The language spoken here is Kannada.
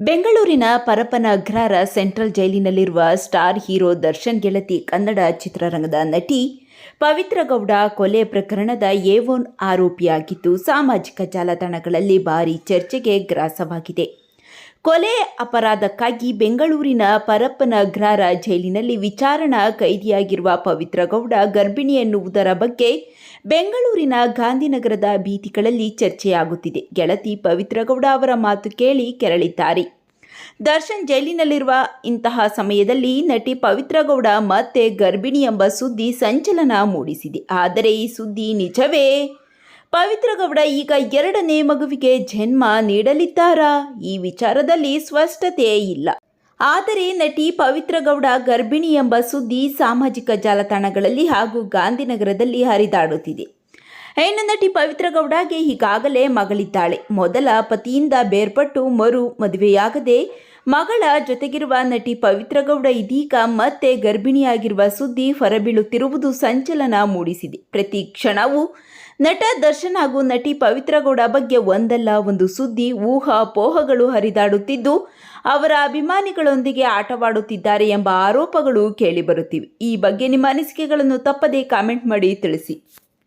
ಬೆಂಗಳೂರಿನ ಪರಪನ ಅಗ್ರಹಾರ ಸೆಂಟ್ರಲ್ ಜೈಲಿನಲ್ಲಿರುವ ಸ್ಟಾರ್ ಹೀರೋ ದರ್ಶನ್ ಗೆಳತಿ ಕನ್ನಡ ಚಿತ್ರರಂಗದ ನಟಿ ಪವಿತ್ರ ಗೌಡ ಕೊಲೆ ಪ್ರಕರಣದ ಎ ಆರೋಪಿಯಾಗಿದ್ದು ಸಾಮಾಜಿಕ ಜಾಲತಾಣಗಳಲ್ಲಿ ಭಾರೀ ಚರ್ಚೆಗೆ ಗ್ರಾಸವಾಗಿದೆ. ಕೊಲೆ ಅಪರಾಧಕ್ಕಾಗಿ ಬೆಂಗಳೂರಿನ ಪರಪ್ಪನ ಅಗ್ರಾರ ಜೈಲಿನಲ್ಲಿ ವಿಚಾರಣಾ ಕೈದಿಯಾಗಿರುವ ಪವಿತ್ರಗೌಡ ಗರ್ಭಿಣಿ ಎನ್ನುವುದರ ಬಗ್ಗೆ ಬೆಂಗಳೂರಿನ ಗಾಂಧಿನಗರದ ಬೀದಿಗಳಲ್ಲಿ ಚರ್ಚೆಯಾಗುತ್ತಿದೆ. ಗೆಳತಿ ಪವಿತ್ರಗೌಡ ಅವರ ಮಾತು ಕೇಳಿ ಕೆರಳಿದ್ದಾರೆ. ದರ್ಶನ್ ಜೈಲಿನಲ್ಲಿರುವ ಇಂತಹ ಸಮಯದಲ್ಲಿ ನಟಿ ಪವಿತ್ರಗೌಡ ಮತ್ತೆ ಗರ್ಭಿಣಿ ಎಂಬ ಸುದ್ದಿ ಸಂಚಲನ ಮೂಡಿಸಿದೆ. ಆದರೆ ಈ ಸುದ್ದಿ ನಿಜವೇ? ಪವಿತ್ರ ಗೌಡ ಈಗ ಎರಡನೇ ಮಗುವಿಗೆ ಜನ್ಮ ನೀಡಲಿದ್ದಾರಾ? ಈ ವಿಚಾರದಲ್ಲಿ ಸ್ಪಷ್ಟತೆ ಇಲ್ಲ. ಆದರೆ ನಟಿ ಪವಿತ್ರ ಗೌಡ ಗರ್ಭಿಣಿ ಎಂಬ ಸುದ್ದಿ ಸಾಮಾಜಿಕ ಜಾಲತಾಣಗಳಲ್ಲಿ ಹಾಗೂ ಗಾಂಧಿನಗರದಲ್ಲಿ ಹರಿದಾಡುತ್ತಿದೆ. ಹೆಣ್ಣು ನಟಿ ಪವಿತ್ರ ಗೌಡಗೆ ಈಗಾಗಲೇ ಮಗಳಿದ್ದಾಳೆ. ಮೊದಲ ಪತಿಯಿಂದ ಬೇರ್ಪಟ್ಟು ಮರು ಮದುವೆಯಾಗದೆ ಮಗಳ ಜೊತೆಗಿರುವ ನಟಿ ಪವಿತ್ರಗೌಡ ಇದೀಗ ಮತ್ತೆ ಗರ್ಭಿಣಿಯಾಗಿರುವ ಸುದ್ದಿ ಹೊರಬೀಳುತ್ತಿರುವುದು ಸಂಚಲನ ಮೂಡಿಸಿದೆ. ಪ್ರತಿ ಕ್ಷಣವೂ ನಟ ದರ್ಶನ್ ಹಾಗೂ ನಟಿ ಪವಿತ್ರಗೌಡ ಬಗ್ಗೆ ಒಂದಲ್ಲ ಒಂದು ಸುದ್ದಿ, ಊಹಾಪೋಹಗಳು ಹರಿದಾಡುತ್ತಿದ್ದು, ಅವರ ಅಭಿಮಾನಿಗಳೊಂದಿಗೆ ಆಟವಾಡುತ್ತಿದ್ದಾರೆ ಎಂಬ ಆರೋಪಗಳು ಕೇಳಿಬರುತ್ತಿವೆ. ಈ ಬಗ್ಗೆ ನಿಮ್ಮ ಅನಿಸಿಕೆಗಳನ್ನು ತಪ್ಪದೇ ಕಾಮೆಂಟ್ ಮಾಡಿ ತಿಳಿಸಿ.